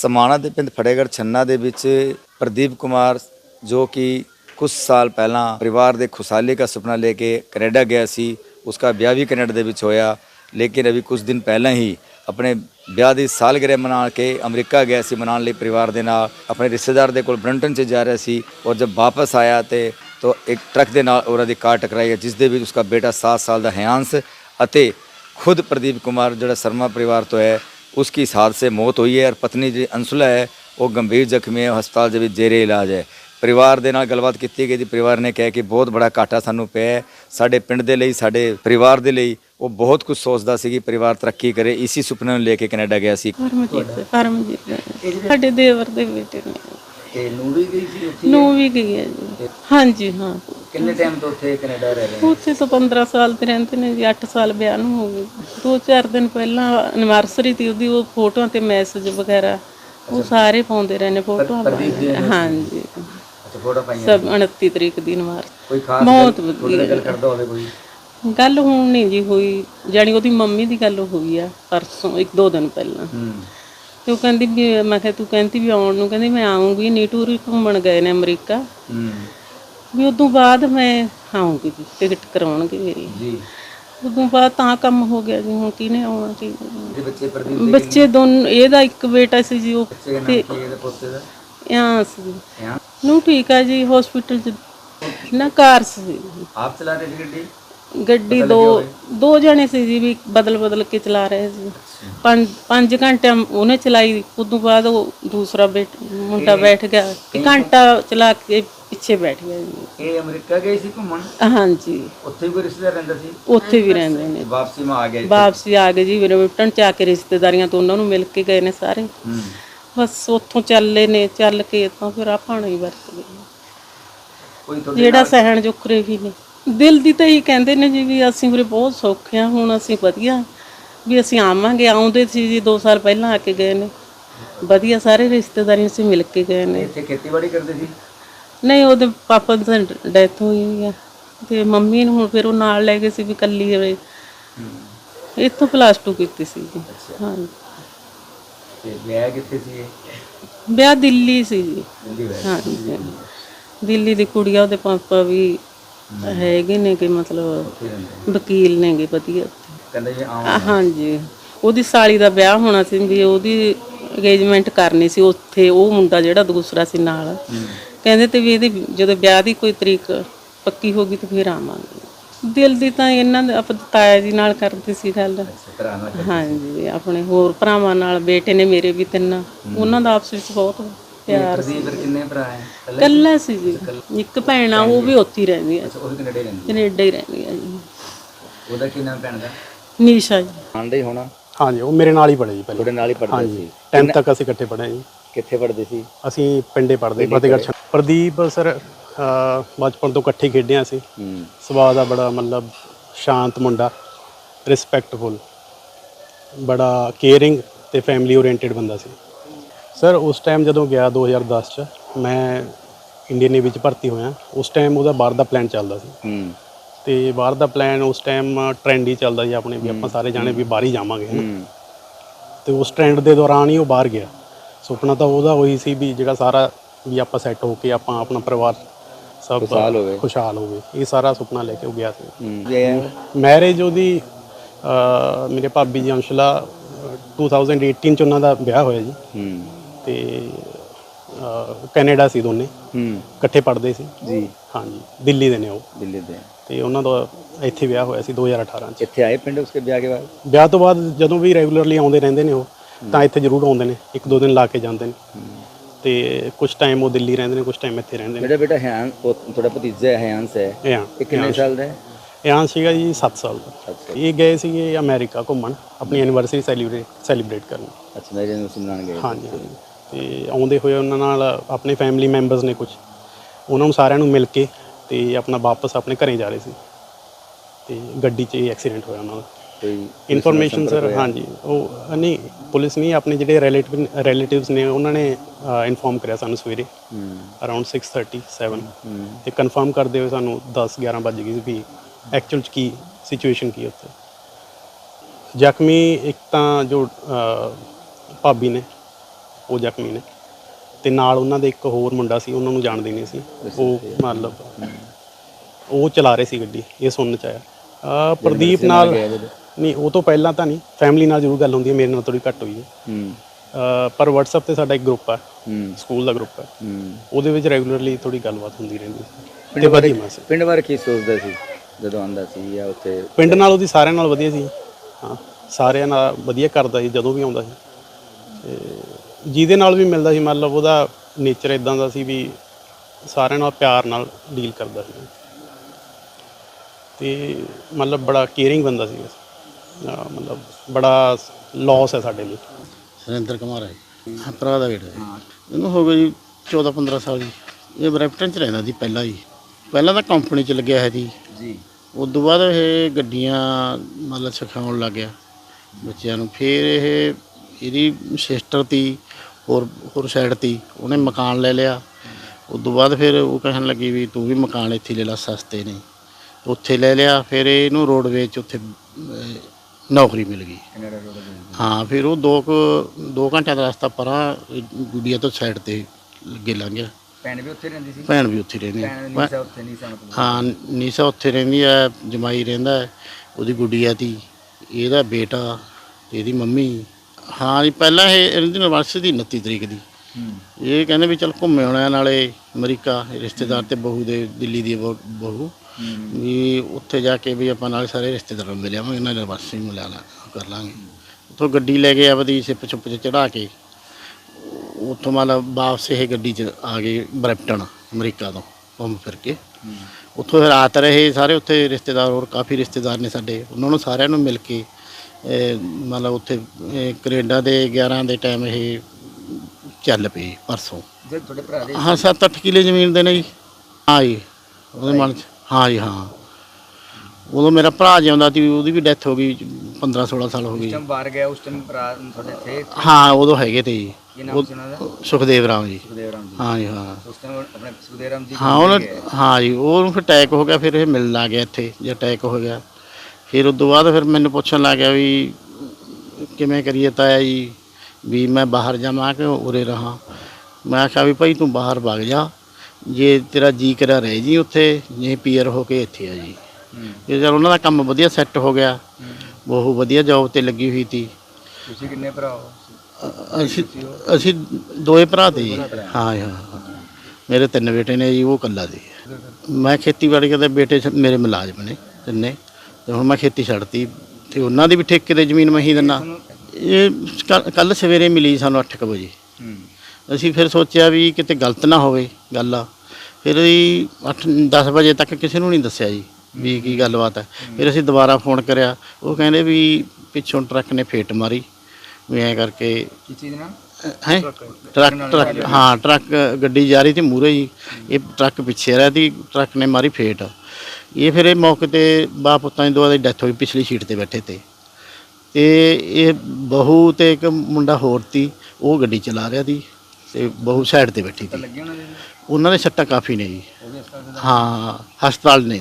ਸਮਾਣਾ ਦੇ ਪਿੰਡ ਫੜੇਗੜ ਛੰਨਾ ਦੇ ਵਿੱਚ ਪ੍ਰਦੀਪ ਕੁਮਾਰ, ਜੋ ਕਿ ਕੁਝ ਸਾਲ ਪਹਿਲਾਂ ਪਰਿਵਾਰ ਦੇ ਖੁਸ਼ਹਾਲੀ ਦਾ ਸੁਪਨਾ ਲੈ ਕੇ ਕੈਨੇਡਾ ਗਿਆ ਸੀ ਉਸਕਾ ਵਿਆਹ ਵੀ ਕੈਨੇਡਾ ਦੇ ਵਿੱਚ ਹੋਇਆ। ਲੇਕਿਨ ਅਭੀ ਕੁਝ ਦਿਨ ਪਹਿਲਾਂ ਹੀ ਆਪਣੇ ਵਿਆਹ ਦੀ ਸਾਲਗ੍ਰਹਿ ਮਨਾ ਕੇ ਅਮਰੀਕਾ ਗਿਆ ਸੀ ਮਨਾਉਣ ਲਈ ਪਰਿਵਾਰ ਦੇ ਨਾਲ। ਆਪਣੇ ਰਿਸ਼ਤੇਦਾਰ ਦੇ ਕੋਲ ਬ੍ਰੰਟਨ 'ਚ ਜਾ ਰਿਹਾ ਸੀ ਔਰ ਜਦ ਵਾਪਸ ਆਇਆ ਤੇ ਤੋ ਇੱਕ ਟਰੱਕ ਦੇ ਨਾਲ ਉਹਨਾਂ ਦੀ ਕਾਰ ਟਕਰਾਈ ਜਿਸ ਦੇ ਵਿੱਚ ਉਸਕਾ ਬੇਟਾ 7 ਸਾਲ ਦਾ ਹਿਆਂਸ ਅਤੇ ਖੁਦ ਪ੍ਰਦੀਪ ਕੁਮਾਰ, ਜਿਹੜਾ ਸ਼ਰਮਾ ਪਰਿਵਾਰ ਤੋਂ ਹੈ उसकी इस हादसे से मौत हुई है और पत्नी जी अंशुला है वो गंभीर ਜ਼ਖਮੀ ਹੈ ਹਸਪਤਾਲ ਦੇ ਵਿੱਚ ਜੇਰੇ ਇਲਾਜ ਹੈ ਪਰਿਵਾਰ ਦੇ ਨਾਲ ਗੱਲਬਾਤ ਕੀਤੀ ਗਈ ਦੀ ਪਰਿਵਾਰ ਨੇ ਕਿਹਾ ਕਿ ਬਹੁਤ ਬੜਾ ਘਾਟਾ ਸਾਨੂੰ ਪਿਆ ਹੈ ਸਾਡੇ ਪਿੰਡ ਦੇ ਲਈ ਸਾਡੇ ਪਰਿਵਾਰ ਦੇ ਲਈ ਉਹ ਬਹੁਤ ਕੁਝ ਸੋਚਦਾ ਸੀ ਕਿ ਪਰਿਵਾਰ ਤਰੱਕੀ ਕਰੇ ਇਸੀ ਸੁਪਨੇ ਨੂੰ ਲੈ ਕੇ ਕੈਨੇਡਾ ਗਿਆ ਸੀ ਪਰਮਜੀਤ ਪਰਮਜੀਤ ਸਾਡੇ ਦੇਵਰ ਦੇ ਬੇਟੇ ਨੇ ਤੇ ਨੂੰ ਵੀ ਗਈ ਸੀ ਨੂੰ ਵੀ ਗਈ ਹੈ ਜੀ ਹਾਂਜੀ ਹਾਂ ਕਿੰਨੇ ਟਾਈਮ ਤੋਂ ਉੱਥੇ ਕੈਨੇਡਾ ਰਹਿ ਰਹੇ ਉੱਥੇ ਤੋਂ 15 ਸਾਲ ਤੇ ਰਹਿੰਦੇ ਨੇ ਜੀ 8 ਸਾਲ ਵਿਆਹ ਨੂੰ ਹੋ ਗਏ। ਦੋ ਚਾਰ ਦਿਨ ਪਹਿਲਾਂ ਐਨਵਰਸਰੀ ਤੇ ਉਹਦੀ ਉਹ ਫੋਟੋਆਂ ਤੇ ਮੈਸੇਜ ਵਗੈਰਾ ਉਹ ਸਾਰੇ ਪਾਉਂਦੇ ਰਹੇ ਨੇ ਫੋਟੋਆਂ। ਹਾਂਜੀ। ਅੱਛਾ ਫੋਟੋ ਪਾਈ ਸਭ 29 ਤਰੀਕ ਦੀ ਐਨਵਰਸਰੀ ਕੋਈ ਖਾਸ ਬਹੁਤ ਵਧੀਆ ਗੱਲ ਕਰਦਾ ਹੋਵੇ ਕੋਈ? ਗੱਲ ਹੁਣ ਨਹੀਂ ਜੀ ਹੋਈ। ਜਾਣੀ ਉਹਦੀ ਮੰਮੀ ਦੀ ਗੱਲ ਹੋਈ ਆ ਪਰਸੋਂ ਇੱਕ ਦੋ ਦਿਨ ਪਹਿਲਾਂ। ਹੂੰ। ਤੇ ਉਹ ਕਹਿੰਦੀ ਵੀ ਮੈਂ ਕਿਹਾ ਤੂੰ ਕਹਿੰਦੀ ਵੀ ਆਉਣ ਨੂੰ ਕਹਿੰਦੀ ਮੈਂ ਆਉਂਗੀ ਨੀ ਟੂਰ ਘੁੰਮਣ ਗਏ ਨੇ ਅਮਰੀਕਾ। ਹੂੰ। ਵੀ ਉਦੋਂ ਬਾਅਦ ਮੈਂ ਆਉਂਗੀ ਜੀ ਟਿਕਟ ਕਰਾਉਣਗੇ ਮੇਰੀ। ਜੀ। ਉਦੋਂ ਬਾਅਦ ਤਾਂ ਕੰਮ ਹੋ ਗਿਆ ਜੀ ਹੁਣ ਕਿਹਨੇ ਆਉਣਾ। ਇਹਦੇ ਬੱਚੇ ਪ੍ਰਦੀਪ ਬੱਚੇ ਦੋਨ ਇਹਦਾ ਇੱਕ ਬੇਟਾ ਸੀ ਜੀ ਉਹ ਬੱਚੇ ਦਾ ਨਾਮ ਕੀ ਹੈ ਇਹਦੇ ਪੋਤੇ ਦਾ? ਹਾਂ ਸੀ ਹਾਂ ਨੂੰ ਠੀਕ ਆ ਜੀ ਹਸਪੀਟਲ ਚ ਨਾ ਕਾਰ ਸੀ ਆਪ ਚਲਾ ਰਹੇ ਸੀ ਗੱਡੀ? ਗੱਡੀ ਦੋ ਦੋ ਜਣੇ ਸੀ ਜੀ ਵੀ ਬਦਲ ਬਦਲ ਕੇ ਚਲਾ ਰਹੇ ਸੀ। ਪੰਜ ਪੰਜ ਘੰਟੇ ਉਹਨੇ ਚਲਾਈ ਉਦੋਂ ਬਾਅਦ ਉਹ ਦੂਸਰਾ ਬੇਟ ਮੁੰਡਾ ਬੈਠ ਗਿਆ। ਘੰਟਾ ਚਲਾ ਕੇ ਪਿੱਛੇ ਬੈਠ ਗਿਆ ਜੀ। ਇਹ ਅਮਰੀਕਾ ਗਏ ਸੀ ਘੁੰਮਣ? ਹਾਂਜੀ। ਉੱਥੇ ਵੀ ਕੋਈ ਰਿਸ਼ਤੇਦਾਰ ਰਹਿੰਦਾ ਸੀ? ਉੱਥੇ ਵੀ ਰਹਿੰਦੇ ਨੇ। ਵਾਪਸੀ ਮੈਂ ਆ ਗਿਆ। ਵਾਪਸੀ ਆ ਗਏ ਜੀ ਰਿਟਰਨ ਚ ਆ ਕੇ ਰਿਸ਼ਤੇਦਾਰੀਆਂ ਤੋਂ ਉਹਨਾਂ ਨੂੰ ਮਿਲ ਕੇ ਗਏ ਨੇ ਸਾਰੇ। ਹੂੰ। ਬਸ ਉੱਥੋਂ ਚੱਲੇ ਨੇ ਚੱਲ ਕੇ ਤਾਂ ਫਿਰ ਆਪਾਂ ਨਹੀਂ ਵਰਤ ਗਏ ਕੋਈ ਤੁਹਾਡੇ ਜਿਹੜਾ ਸਹਿਣ ਜੁਕਰੇ ਵੀ ਨੇ। ਦਿਲ ਦੀ ਤਾਂ ਹੀ ਕਹਿੰਦੇ ਨੇ ਜੀ ਵੀ ਅਸੀਂ ਵੀਰੇ ਬਹੁਤ ਸੌਖੇ ਹਾਂ ਹੁਣ ਅਸੀਂ ਵਧੀਆ। ਵੀ ਅਸੀਂ ਆਵਾਂਗੇ ਆਉਂਦੇ ਸੀ ਜੀ 2 ਸਾਲ ਪਹਿਲਾਂ ਆ ਕੇ ਗਏ ਨੇ। ਵਧੀਆ ਸਾਰੇ ਰਿਸ਼ਤੇਦਾਰੀਆਂ ਸੀ ਮਿਲ ਕੇ ਗਏ ਨੇ। ਇੱਥੇ ਖੇਤੀਬਾੜੀ ਕਰਦੇ ਸੀ? ਨਹੀਂ ਉਹਦੇ ਪਾਪਾ ਦੀ ਡੈਥ ਹੋਈ ਹੋਈ ਆ। ਤੇ ਮੰਮੀ ਨੂੰ ਹੁਣ ਫਿਰ ਉਹ ਨਾਲ ਲੈ ਗਏ ਸੀ ਵੀ ਕੱਲੀ ਹੋਵੇ ਇੱਥੋਂ ਪਲੱਸ 2 ਕੀਤੀ ਸੀ। ਜੀ ਹਾਂ ਤੇ ਵਿਆਹ ਕਿੱਥੇ ਸੀ ਇਹ? ਵਿਆਹ ਦਿੱਲੀ ਸੀ ਜੀ। ਦਿੱਲੀ ਦਿੱਲੀ ਦੀ ਕੁੜੀ ਆ ਉਹਦੇ ਪਾਪਾ ਵੀ ਹੈਗੇ ਨੇ ਕਿ ਮਤਲਬ ਉੱਥੇ ਰਹਿੰਦੇ ਵਕੀਲ ਨੇਗੇ ਵਧੀਆ। ਉੱਥੇ। ਕਹਿੰਦੇ ਜੀ ਆਉਂ ਆ, ਹਾਂਜੀ। ਉਹਦੀ ਸਾਲੀ ਦਾ ਵਿਆਹ ਹੋਣਾ ਸੀ ਵੀ ਉਹਦੀ ਅਗੇਜਮੈਂਟ ਕਰਨੀ ਸੀ। ਉੱਥੇ ਉਹ ਮੁੰਡਾ ਜਿਹੜਾ ਦੂਸਰਾ ਸੀ ਨਾਲ। ਕਹਿੰਦੇ ਤੇ ਵੀ ਇਹਦੀ ਜਦੋਂ ਵਿਆਹ ਦੀ ਕੋਈ ਤਰੀਕ ਪੱਕੀ ਹੋ ਗਈ ਤਾਂ ਫਿਰ ਆਵਾਂਗੇ। ਦਿਲ ਦੀ ਤਾਂ ਇਹਨਾਂ ਦੇ ਆਪਾਂ ਤਾਇਆ ਜੀ ਨਾਲ ਕਰਦੀ ਸੀ ਗੱਲ। ਹਾਂਜੀ ਆਪਣੇ ਹੋਰ ਭਰਾਵਾਂ ਨਾਲ ਬੇਟੇ ਨੇ ਮੇਰੇ ਵੀ ਤਿੰਨ। ਉਹਨਾਂ ਦਾ ਆਪਸ ਵਿੱਚ ਬਹੁਤ ਪਿਆਰ ਸੀ। ਫਿਰ ਕਿੰਨੇ ਭਰਾ ਹੈ? ਇਕੱਲੇ? ਕੱਲਾ ਸੀ ਜੀ। ਇੱਕ ਭੈਣ ਆ ਉਹ ਵੀ ਉੱਥੇ ਹੀ ਰਹਿੰਦੀ ਹੈ ਅੱਛਾ ਉਹ ਕੈਨੇਡਾ ਹੀ ਰਹਿੰਦੀ ਕੈਨੇਡਾ ਹੀ ਰਹਿੰਦੀ ਹੈ ਜੀ। ਉਹਦਾ ਕੀ ਨਾਮ ਭੈਣ ਦਾ? ਨੀਸ਼ਾ ਜੀ। ਆਂਦਾ ਹੀ ਹੋਣਾ ਹਾਂਜੀ ਉਹ ਮੇਰੇ ਨਾਲ ਹੀ ਪੜ੍ਹੇ ਜੀ ਪਹਿਲੇ। ਤੁਹਾਡੇ ਨਾਲ ਹੀ ਪੜ੍ਹਦੇ ਸੀ। 10th ਤੱਕ ਅਸੀਂ ਇਕੱਠੇ ਪੜ੍ਹੇ ਜੀ। ਕਿੱਥੇ ਪੜ੍ਹਦੇ ਸੀ? ਅਸੀਂ ਪਿੰਡੇ ਪੜ੍ਹਦੇ ਫਤਿਹਗੜ੍ਹ ਛ- ਪ੍ਰਦੀਪ ਸਰ ਅਹ, ਬਚਪਨ ਤੋਂ ਇਕੱਠੇ ਖੇਡਿਆ ਸੀ। ਹੂੰ। ਸੁਭਾਅ ਦਾ ਬੜਾ ਮਤਲਬ ਸ਼ਾਂਤ ਮੁੰਡਾ ਰਿਸਪੈਕਟਫੁਲ ਬੜਾ ਕੇਅਰਿੰਗ ਤੇ ਫੈਮਿਲੀ ਓਰੀਐਂਟਡ ਬੰਦਾ ਸੀ। ਸਰ ਉਸ ਟਾਈਮ ਜਦੋਂ ਗਿਆ 2010 ਚ ਮੈਂ ਇੰਡੀਅਨ ਨੇਵੀ ਚ ਭਰਤੀ ਹੋਇਆ। ਉਸ ਟਾਈਮ ਉਹਦਾ ਬਾਹਰ ਦਾ ਪਲਾਨ ਚੱਲਦਾ ਸੀ। ਹੂੰ। ਤੇ ਬਾਹਰ ਦਾ ਪਲਾਨ ਉਸ ਟਾਈਮ ਟ੍ਰੈਂਡ ਹੀ ਚੱਲਦਾ ਸੀ ਆਪਣੇ ਵੀ ਆਪਾਂ ਸਾਰੇ ਜਾਣੇ ਵੀ ਬਾਹਰ ਹੀ ਜਾਵਾਂਗੇ। ਹਨਾ। ਹੂੰ। ਤੇ ਉਸ ਟ੍ਰੈਂਡ ਦੇ ਦੌਰਾਨ ਹੀ ਉਹ ਬਾਹਰ ਗਿਆ। ਸੁਪਨਾ ਤਾਂ ਉਹਦਾ ਉਹੀ ਸੀ ਵੀ ਜਿਹੜਾ ਸਾਰਾ ਵੀ ਆਪਾਂ ਸੈੱਟ ਹੋ ਕੇ ਆਪਾਂ ਆਪਣਾ ਪਰਿਵਾਰ ਸਭ ਖੁਸ਼ਹਾਲ ਹੋਵੇ। ਖੁਸ਼ਹਾਲ ਹੋਵੇ। ਇਹ ਸਾਰਾ ਸੁਪਨਾ ਲੈ ਕੇ ਉਹ ਗਿਆ ਸੀ। ਮੈਰਿਜ ਉਹਦੀ ਮੇਰੇ ਭਾਬੀ ਜੀ ਅੰਸ਼ਲਾ ਅਹ, 2018 ਚ ਉਹਨਾਂ ਦਾ ਵਿਆਹ ਹੋਇਆ ਜੀ। ਤੇ ਕੈਨੇਡਾ ਸੀ ਦੋਨੇ। ਹੂੰ। ਇਕੱਠੇ ਪੜ੍ਹਦੇ ਸੀ। ਜੀ। ਹਾਂਜੀ। ਦਿੱਲੀ ਦੇ ਨੇ ਉਹ। ਦਿੱਲੀ ਦੇ। ਤੇ ਉਹਨਾਂ ਦਾ ਇੱਥੇ ਵਿਆਹ ਹੋਇਆ ਸੀ 2018 ਚ। ਇੱਥੇ ਆਏ ਪਿੰਡ ਉਸਕੇ ਵਿਆਹ ਕੇ ਬਾਅਦ? ਵਿਆਹ ਤੋਂ ਬਾਅਦ ਜਦੋਂ ਵੀ ਰੈਗੂਲਰਲੀ ਆਉਂਦੇ ਰਹਿੰਦੇ ਨੇ ਉਹ। ਤਾਂ ਇੱਥੇ ਜ਼ਰੂਰ ਆਉਂਦੇ ਨੇ ਇੱਕ ਦੋ ਦਿਨ ਲਾ ਕੇ ਜਾਂਦੇ ਨੇ। ਤੇ ਕੁਝ ਟਾਈਮ ਉਹ ਦਿੱਲੀ ਰਹਿੰਦੇ ਨੇ ਕੁਝ ਟਾਈਮ ਇੱਥੇ ਰਹਿੰਦੇ ਨੇ। ਮੇਰਾ ਬੇਟਾ ਹੈਨ ਤੁਹਾਡਾ ਭਤੀਜਾ ਹੈ ਹੈਂਸ ਹੈ ਇਹ ਕਿੰਨੇ ਸਾਲ ਦਾ ਹੈ? ਇਹ ਸੀਗਾ ਜੀ 7 ਸਾਲ ਦਾ। ਇਹ ਗਏ ਸੀਗੇ ਅਮਰੀਕਾ ਘੁੰਮਣ ਆਪਣੀ ਐਨੀਵਰਸਰੀ ਸੈਲੀਬ੍ਰੇਟ ਸੈਲੀਬ੍ਰੇਟ ਕਰਨ। ਅੱਛਾ ਮੇਰੇ ਨੂੰ ਸੁਣਾਣ ਗਏ। ਹਾਂਜੀ ਹਾਂਜੀ। ਤੇ ਆਉਂਦੇ ਹੋਏ ਉਹਨਾਂ ਨਾਲ ਆਪਣੇ ਫੈਮਿਲੀ ਮੈਂਬਰਸ ਨੇ ਕੁਝ ਉਹਨਾਂ ਨੂੰ ਸਾਰਿਆਂ ਨੂੰ ਮਿਲ ਕੇ ਤੇ ਆਪਣਾ ਵਾਪਸ ਆਪਣੇ ਘਰੇ ਜਾ ਰਹੇ ਸੀ। ਤੇ ਗੱਡੀ 'ਚ ਇਹ ਐਕਸੀਡੈਂਟ ਹੋਇਆ ਉਹਨਾਂ ਦਾ। ਕੋਈ ਇਨਫੋਰਮੇਸ਼ਨ ਸਰ ਹਾਂਜੀ। ਉਹ ਨਹੀਂ ਪੁਲਿਸ ਨਹੀਂ ਆਪਣੇ ਜਿਹੜੇ ਰਿਲੇਟਿਵ ਰਿਲੇਟਿਵਸ ਨੇ ਉਹਨਾਂ ਨੇ ਇਨਫੋਰਮ ਕਰਿਆ ਸਾਨੂੰ ਸਵੇਰੇ ਅਰਾਊਂਡ 6:30 7 ਹੂੰ ਤੇ ਕਨਫਰਮ ਕਰਦੇ ਹੋਏ ਸਾਨੂੰ 10 11 ਵੱਜ ਸੀ ਵੀ ਐਕਚੁਅਲ ਚ ਕੀ ਸਿਚੁਏਸ਼ਨ ਕੀ ਉੱਥੇ। ਜ਼ਖਮੀ ਇੱਕ ਤਾਂ ਜੋ ਭਾਬੀ ਨੇ ਉਹ ਜ਼ਖਮੀ ਨੇ। ਤੇ ਨਾਲ ਉਹਨਾਂ ਦੇ ਇੱਕ ਹੋਰ ਮੁੰਡਾ ਸੀ ਉਹਨਾਂ ਨੂੰ ਜਾਣਦੇ ਨਹੀਂ ਸੀ। ਉਹ ਮਤਲਬ ਉਹ ਚਲਾ ਰਹੇ ਸੀ ਗੱਡੀ ਇਹ ਸੁਣਨ ਚ ਆਇਆ। ਪ੍ਰਦੀਪ ਨਾਲ ਨਹੀਂ ਉਹ ਤੋਂ ਪਹਿਲਾਂ ਤਾਂ ਨਹੀਂ। ਫੈਮਿਲੀ ਨਾਲ ਜ਼ਰੂਰ ਗੱਲ ਹੁੰਦੀ ਹੈ ਮੇਰੇ ਨਾਲ ਥੋੜੀ ਘੱਟ ਹੋਈ ਹੈ। ਹੂੰ। ਅਹ ਪਰ WhatsApp ਤੇ ਸਾਡਾ ਇੱਕ ਗਰੁੱਪ ਹੈ ਹੂੰ। ਸਕੂਲ ਦਾ ਗਰੁੱਪ ਹੈ ਹੂੰ। ਉਹਦੇ ਵਿੱਚ ਰੈਗੂਲਰਲੀ ਥੋੜੀ ਗੱਲਬਾਤ ਹੁੰਦੀ ਰਹਿੰਦੀ ਸੀ ਪਿੰਡ ਤੇ ਬਾਰੇ ਵਧੀਆ ਪਿੰਡ ਬਾਰੇ ਕੀ ਸੋਚਦਾ ਸੀ ਜਦੋਂ ਆਂਦਾ ਸੀ ਜਾਂ ਉੱਥੇ? ਪਿੰਡ ਨਾਲ ਉਹਦੀ ਸਾਰਿਆਂ ਨਾਲ ਵਧੀਆ ਸੀ। ਹਾਂ ਸਾਰਿਆਂ ਨਾਲ ਵਧੀਆ ਕਰਦਾ ਸੀ ਜਦੋਂ ਵੀ ਆਉਂਦਾ ਸੀ। ਤੇ ਜਿਹਦੇ ਨਾਲ ਵੀ ਮਿਲਦਾ ਸੀ ਮਤਲਬ ਉਹਦਾ ਨੇਚਰ ਇਦਾਂ ਦਾ ਸੀ ਵੀ ਸਾਰਿਆਂ ਨਾਲ ਪਿਆਰ ਨਾਲ ਡੀਲ ਕਰਦਾ ਸੀ। ਤੇ ਮਤਲਬ ਬੜਾ ਕੇਅਰਿੰਗ ਬੰਦਾ ਸੀ ਮਤਲਬ ਬੜਾ ਲਾਸ ਹੈ ਸਾਡੇ ਲਈ। ਸੁਰਿੰਦਰ ਕੁਮਾਰ ਹੈ। ਹਾਂ ਭਰਾ ਦਾ ਬੇਟਾ ਹੈ। ਇਹਨੂੰ ਹੋ ਗਏ ਜੀ 14 15 ਸਾਲ ਜੀ ਇਹ ਬਰੈਂਪਟਨ ਚ ਰਹਿੰਦਾ ਸੀ ਪਹਿਲਾਂ ਹੀ। ਪਹਿਲਾਂ ਤਾਂ ਕੰਪਨੀ ਚ ਲੱਗਿਆ ਹੈ ਜੀ ਜੀ। ਉਸ ਤੋਂ ਬਾਅਦ ਇਹ ਗੱਡੀਆਂ ਮਤਲਬ ਸਿਖਾਉਣ ਲੱਗ ਗਿਆ ਬੱਚਿਆਂ ਨੂੰ। ਫਿਰ ਇਹ ਇਹਦੀ ਸਿਸਟਰ ਤੀ ਹੋਰ ਹੋਰ ਸਾਈਡ ਤੀ ਉਹਨੇ ਮਕਾਨ ਲੈ ਲਿਆ। ਉਸ ਤੋਂ ਬਾਅਦ ਫਿਰ ਉਹ ਕਹਿਣ ਲੱਗੀ ਵੀ ਤੂੰ ਵੀ ਮਕਾਨ ਇੱਥੇ ਲੈ ਲੈ ਸਸਤੇ ਨੇ। ਉੱਥੇ ਲੈ ਲਿਆ ਫਿਰ ਇਹਨੂੰ ਰੋਡਵੇਜ 'ਚ ਉੱਥੇ ਅਹ, ਨੌਕਰੀ ਮਿਲ ਗਈ। ਦੇ ਹਾਂ ਫਿਰ ਉਹ ਦੋ ਕੁ ਦੋ ਘੰਟਿਆਂ ਦਾ ਰਸਤਾ ਪਰਾਂ ਗੁੱਡੀਆ ਤੋਂ ਸਾਈਡ ਤੇ ਲੱਗੇ ਲੰਘ ਗਿਆ। ਭੈਣ ਵੀ ਉੱਥੇ ਰਹਿੰਦੀ ਸੀ? ਭੈਣ ਵੀ ਉੱਥੇ ਰਹਿੰਦੀ ਭੈਣ ਹੈ ਉੱਥੇ ਮਤਲਬ ਨੀਸਾ ਉੱਥੇ ਰਹਿੰਦੀ ਹੈ ਜਮਾਈ ਰਹਿੰਦਾ ਉਹਦੀ ਗੁੱਡੀਆ ਤੀ ਇਹਦਾ ਬੇਟਾ ਤੇ ਇਹਦੀ ਮੰਮੀ। ਹਾਂ ਜੀ ਪਹਿਲਾਂ ਇਹ ਇਹਦੀ ਯੂਨੀਵਰਸਿਟੀ ਦੀ 29 ਤਰੀਕ ਦੀ। ਇਹ ਕਹਿੰਦੇ ਵੀ ਚਲ ਘੁੰਮੇ ਆਉਣਾ ਨਾਲੇ ਅਮਰੀਕਾ ਰਿਸ਼ਤੇਦਾਰ ਤੇ ਬਹੂ ਦੇ ਦਿੱਲੀ ਦੀ ਬਹੂ। ਵੀ ਉੱਥੇ ਜਾ ਕੇ ਵੀ ਆਪਾਂ ਨਾਲੇ ਸਾਰੇ ਰਿਸ਼ਤੇਦਾਰਾਂ ਨੂੰ ਮਿਲਿਆਵਾਂਗੇ ਇਹਨਾਂ ਦੇ ਯੂਨੀਵਰਸਿਟੀ ਮਿਲਾ ਲਾ ਕਰ ਲਾਂਗੇ। ਉੱਥੋਂ ਗੱਡੀ ਲੈ ਕੇ ਆਪਦੀ ਸਿੱਪ ਚੁੱਪ 'ਚ ਚੜਾ ਕੇ ਉੱਥੋਂ ਮਤਲਬ ਵਾਪਸ ਇਹ ਗੱਡੀ 'ਚ ਆ ਗਏ ਬਰੈਂਪਟਨ ਅਮਰੀਕਾ ਤੋਂ ਘੁੰਮ ਫਿਰ ਕੇ। ਉੱਥੋਂ ਫਿਰ ਰਾਤ ਰਹੇ ਸਾਰੇ ਉੱਥੇ ਰਿਸ਼ਤੇਦਾਰ ਹੋਰ ਕਾਫੀ ਰਿਸ਼ਤੇਦਾਰ ਨੇ ਸਾਡੇ ਉਹਨਾਂ ਨੂੰ ਸਾਰਿਆਂ ਨੂੰ ਮਿਲ ਕੇ ਮਤਲਬ ਉੱਥੇ ਕੈਨੇਡਾ ਦੇ 11 ਦੇ ਟਾਈਮ ਇਹ ਚੱਲ ਪਈ ਪਰਸੋਂ। ਜਦ ਤੁਹਾਡੇ ਭਰਾ ਦੇ ਹਾਂ 7-8 ਕਿੱਲੇ ਜ਼ਮੀਨ ਦੇ ਨੇ ਜੀ। ਹਾਂ ਜੀ ਉਹਦੇ ਮਨ ਚ। ਹਾਂ ਜੀ ਹਾਂ। ਉਦੋਂ ਮੇਰਾ ਭਰਾ ਜਿਉਂਦਾ ਸੀ ਉਹਦੀ ਵੀ ਡੈਥ ਹੋ ਗਈ 15-16 ਸਾਲ ਹੋ ਗਈ ਟਮ ਬਾਹਰ ਗਿਆ ਉਸ ਟਾਈਮ ਭਰਾ ਤੁਹਾਡੇ ਥੇ ਹਾਂ ਉਦੋਂ ਹੈਗੇ ਤੇ ਜੀ। ਕੀ ਨਾਮ ਸੀ ਉਹਨਾਂ ਦਾ? ਸੁਖਦੇਵ ਰਾਮ ਜੀ। ਸੁਖਦੇਵ ਰਾਮ ਜੀ। ਹਾਂ ਜੀ ਹਾਂ। ਉਸ ਟਾਈਮ ਆਪਣੇ ਸੁਖਦੇਵ ਰਾਮ ਜੀ ਹਾਂ ਉਹਨਾਂ ਹਾਂ ਜੀ ਉਹਨੂੰ ਫਿਰ ਅਟੈਕ ਹੋ ਗਿਆ ਫਿਰ ਇਹ ਮਿਲਣ ਲੱਗ ਗਿਆ ਇੱਥੇ ਜੇ ਅਟੈਕ ਹੋ ਗਿਆ। ਫਿਰ ਉਸ ਤੋਂ ਬਾਅਦ ਫਿਰ ਮੈਨੂੰ ਪੁੱਛਣ ਲੱਗ ਗਿਆ ਵੀ ਕਿਵੇਂ ਕਰੀਏ ਤਾਇਆ ਜੀ ਵੀ ਮੈਂ ਬਾਹਰ ਜਾਵਾਂ ਕਿ ਉਰੇ ਰਹਾ। ਮੈਂ ਆਖਿਆ ਵੀ ਭਾਈ ਤੂੰ ਬਾਹਰ ਵਗ ਜਾ। ਜੇ ਤੇਰਾ ਜੀ ਕਰਿਆ ਰਹਿ ਜੀ ਉੱਥੇ ਜੇ ਪੀਅਰ ਹੋ ਕੇ ਇੱਥੇ ਆ ਜੀ। ਇਹ ਚਲ ਉਹਨਾਂ ਦਾ ਕੰਮ ਵਧੀਆ ਸੈੱਟ ਹੋ ਗਿਆ ਬਹੁਤ ਵਧੀਆ ਜੌਬ ਤੇ ਲੱਗੀ ਹੋਈ ਸੀ ਤੁਸੀਂ ਕਿੰਨੇ ਭਰਾ ਹੋ? ਅਸੀਂ ਅਸੀਂ ਦੋਏ ਭਰਾ ਤੇ ਜੀ। ਹਾਂ ਹਾਂ। ਮੇਰੇ ਤਿੰਨ ਬੇਟੇ ਨੇ ਜੀ ਉਹ ਇਕੱਲਾ ਸੀ। ਮੈਂ ਖੇਤੀਬਾੜੀ ਕਰਦੇ ਬੇਟੇ ਮੇਰੇ ਮੁਲਾਜ਼ਮ ਨੇ ਤਿੰਨੇ। ਤੇ ਹੁਣ ਮੈਂ ਖੇਤੀ ਛੱਡਤੀ। ਤੇ ਉਹਨਾਂ ਦੀ ਵੀ ਠੇਕੇ ਤੇ ਜ਼ਮੀਨ ਮੈਂ ਹੀ ਦਿੰਦਾ ਇਹ ਕੱਲ ਸਵੇਰੇ ਮਿਲੀ ਸਾਨੂੰ 8:00 ਵਜੇ। ਅਸੀਂ ਫਿਰ ਸੋਚਿਆ ਵੀ ਕਿਤੇ ਗਲਤ ਨਾ ਹੋਵੇ ਗੱਲ। ਆ ਫਿਰ ਅਸੀਂ 8 10 ਵਜੇ ਤੱਕ ਕਿਸੇ ਨੂੰ ਨਹੀਂ ਦੱਸਿਆ ਜੀ ਵੀ ਕੀ ਗੱਲਬਾਤ ਹੈ। ਫਿਰ ਅਸੀਂ ਦੁਬਾਰਾ ਫੋਨ ਕਰਿਆ। ਉਹ ਕਹਿੰਦੇ ਵੀ ਪਿੱਛੋਂ ਟਰੱਕ ਨੇ ਫੇਟ ਮਾਰੀ। ਵੀ ਐਂ ਕਰਕੇ ਕੀ ਚੀਜ਼ ਨਾਲ ਹੈ? ਟਰੱਕ ਟਰੱਕ ਹਾਂ ਟਰੱਕ ਗੱਡੀ ਜਾ ਰਹੀ ਸੀ ਮੂਰੇ ਜੀ। ਇਹ ਟਰੱਕ ਪਿੱਛੇ ਰਿਹਾ ਸੀ ਟਰੱਕ ਨੇ ਮਾਰੀ ਫੇਟ। ਇਹ ਫਿਰ ਇਹ ਮੌਕੇ ਤੇ ਬਾਪ ਪੁੱਤਾਂ ਦੀ ਦੋਵਾਂ ਦੀ ਡੈਥ ਹੋਈ ਪਿਛਲੀ ਸੀਟ ਤੇ ਬੈਠੇ ਤੇ। ਤੇ ਇਹ ਬਹੂ ਤੇ ਇੱਕ ਮੁੰਡਾ ਹੋਰ ਸੀ ਉਹ ਗੱਡੀ ਚਲਾ ਰਿਹਾ ਸੀ ਤੇ ਬਹੂ ਸਾਈਡ ਤੇ ਬੈਠੀ ਸੀ। ਉਹਨਾਂ ਦੇ? ਉਹਨਾਂ ਦੇ ਸੱਟਾਂ ਕਾਫੀ ਨੇ ਜੀ। ਹਸਪਤਾਲ ਦੇ ਹਾਂ ਹਸਪਤਾਲ ਨੇ।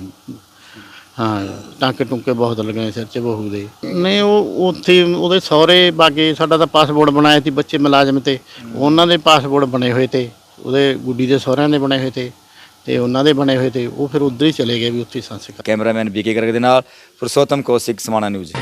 ਹਾਂ ਟਾਂਕੇ ਟੁੰਕੇ ਬਹੁਤ ਲੱਗੇ ਸਿਰ 'ਚ ਬਹੂ ਦੇ। ਨਹੀਂ ਉਹ ਉੱਥੇ ਉਹਦੇ ਸਹੁਰੇ ਬਾਗੇ ਸਾਡਾ ਤਾਂ ਪਾਸਪੋਰਟ ਬਣਾਇਆ ਸੀ ਬੱਚੇ ਮੁਲਾਜ਼ਮ ਤੇ। ਉਹਨਾਂ ਦੇ ਪਾਸਪੋਰਟ ਬਣੇ ਹੋਏ ਤੇ ਉਹਦੇ ਗੁੱਡੀ ਦੇ ਸਹੁਰਿਆਂ ਦੇ ਬਣੇ ਹੋਏ ਤੇ ਤੇ ਉਹਨਾਂ ਦੇ ਬਣੇ ਹੋਏ ਤੇ ਉਹ ਫਿਰ ਉਧਰ ਹੀ ਚਲੇ ਗਏ ਵੀ ਉੱਥੇ ਸੰਸਕਾਰ। ਕੈਮਰਾਮੈਨ ਬੀਕੇ ਗਰਗ ਦੇ ਨਾਲ ਪੁਰਸ਼ੋਤਮ ਕੌਸ਼ਿਕ ਸਮਾਣਾ ਨਿਊਜ਼।